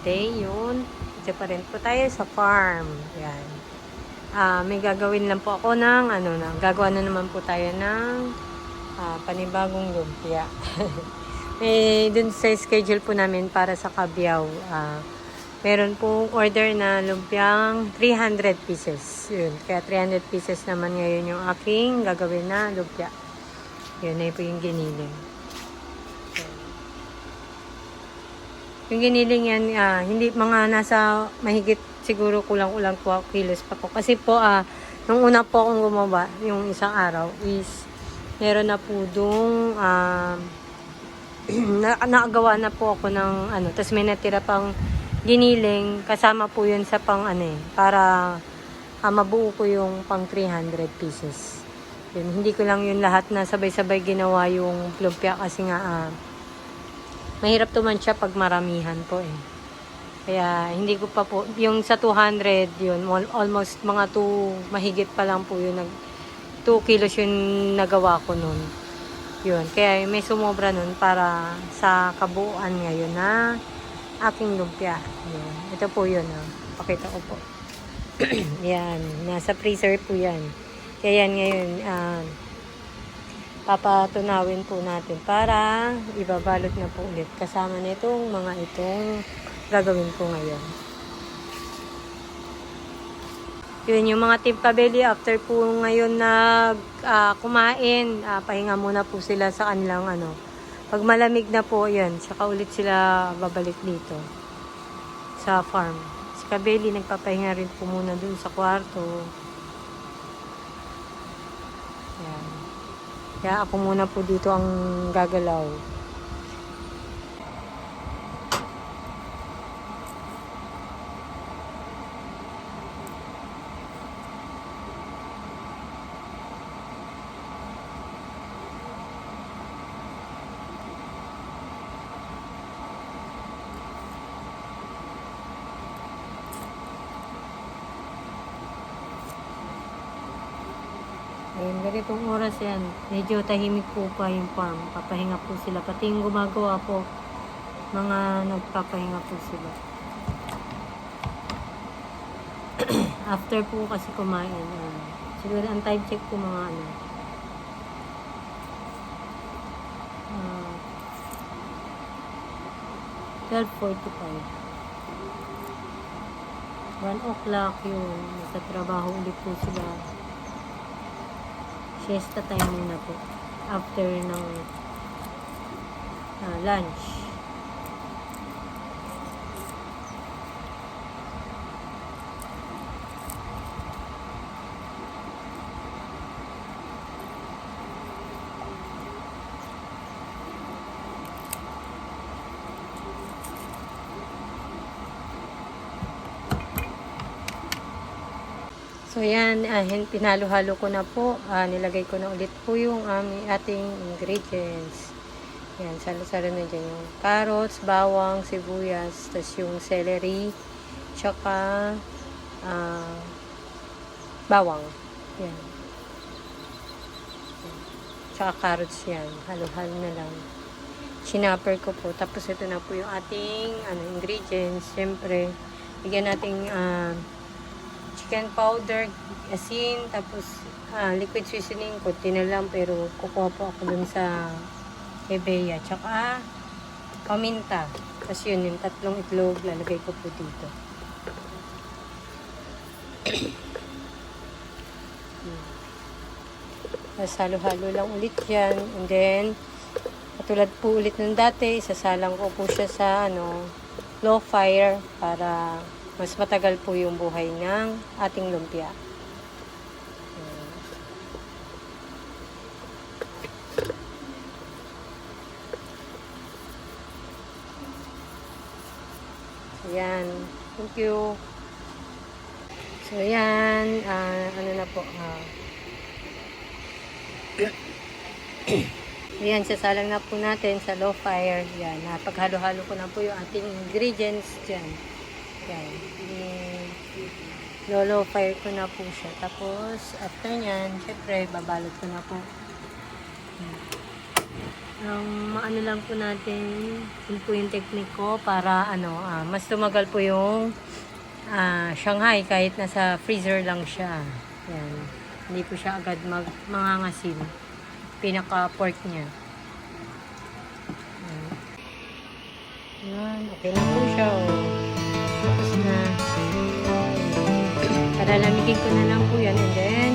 day. Yun. Dito pa rin po tayo sa farm. Yan. Ah, may gagawin lang po ako ng ano na. Gagawa na naman po tayo ng ah, panibagong lumpia. may dun sa schedule po namin para sa Kabiyaw. Ah, meron pong order na lumpiang 300 pieces. Yun. Kaya 300 pieces naman ngayon yung aking gagawin na lumpia. Yun na po yung giniling. Yung giniling yan, ah, hindi mga nasa mahigit siguro kulang-kulang 12 kilos pa po. Kasi po, ah, nung una po akong gumawa, yung isang araw, is meron na po dong ah, na, nakagawa na po ako ng ano, tapos may natira pang giniling, kasama po yun sa pang ano eh, para ah, mabuo ko yung pang 300 pieces. Yun, hindi ko lang yun lahat na sabay-sabay ginawa yung lumpia kasi nga ah, mahirap tuman siya pag maramihan po eh. Kaya hindi ko pa po, yung sa 200 yun, al- almost mga 2, mahigit pa lang po yun, nag, 2 kilos yung nagawa ko nun. Yun, kaya may sumobra nun para sa kabuuan ngayon na aking lumpia. Yun. Ito po yun, ah. pakita ko po. yan, nasa freezer po yan. Kaya yan ngayon, ah, papatunawin po natin para ibabalot na po ulit kasama nitong mga itong gagawin ko ngayon. Yun yung mga team kabeli after po ngayon nag ah, kumain, ah, pahinga muna po sila sa kanilang ano. Pag malamig na po, yan, saka ulit sila babalik dito sa farm. Si Kabeli nagpapahinga rin po muna dun sa kwarto. Yan. Kaya ako muna po dito ang gagalaw. Ayun, ganitong oras yan. Medyo tahimik po pa yung farm. Papahinga po sila. Pati yung gumagawa po, mga nagpapahinga po sila. After po kasi kumain, uh, siguro ang time check po mga ano, uh, 12.45. 1 o'clock yun. Nasa trabaho ulit po sila siesta time muna po after ng ah, lunch. So yan, ah, pinalo-halo ko na po. Ah, nilagay ko na ulit po yung aming ating ingredients. Yan, salo-salo na dyan yung carrots, bawang, sibuyas, tas yung celery, tsaka ah, bawang. Yan. Tsaka carrots yan. Halo-halo na lang. Sinapper ko po. Tapos ito na po yung ating ano, ingredients. Siyempre, bigyan nating ah, chicken powder, asin, tapos ah, liquid seasoning, kunti na lang, pero kukuha po ako dun sa Ebeya. Tsaka paminta. Tapos yun, yung tatlong itlog, lalagay ko po dito. Tapos halo-halo lang ulit yan. And then, katulad po ulit ng dati, isasalang ko po siya sa ano, low fire para mas matagal po yung buhay ng ating lumpia. Ayan. Ayan. Thank you. So, ayan. ah, ano na po. ah. Ayan, sasalang na po natin sa low fire. Yan, napaghalo-halo ko na po yung ating ingredients dyan. Yan. I- Lolo fire ko na po siya. Tapos, after nyan, syempre, babalot ko na po. Yan. Um, maano lang po natin, yun po yung technique ko para ano, ah, mas tumagal po yung ah, Shanghai kahit nasa freezer lang siya. Yan. Hindi po siya agad mag mangangasim. Pinaka-pork niya. Yan. Yan, okay na po Lalamigin ko na lang po yan. And then,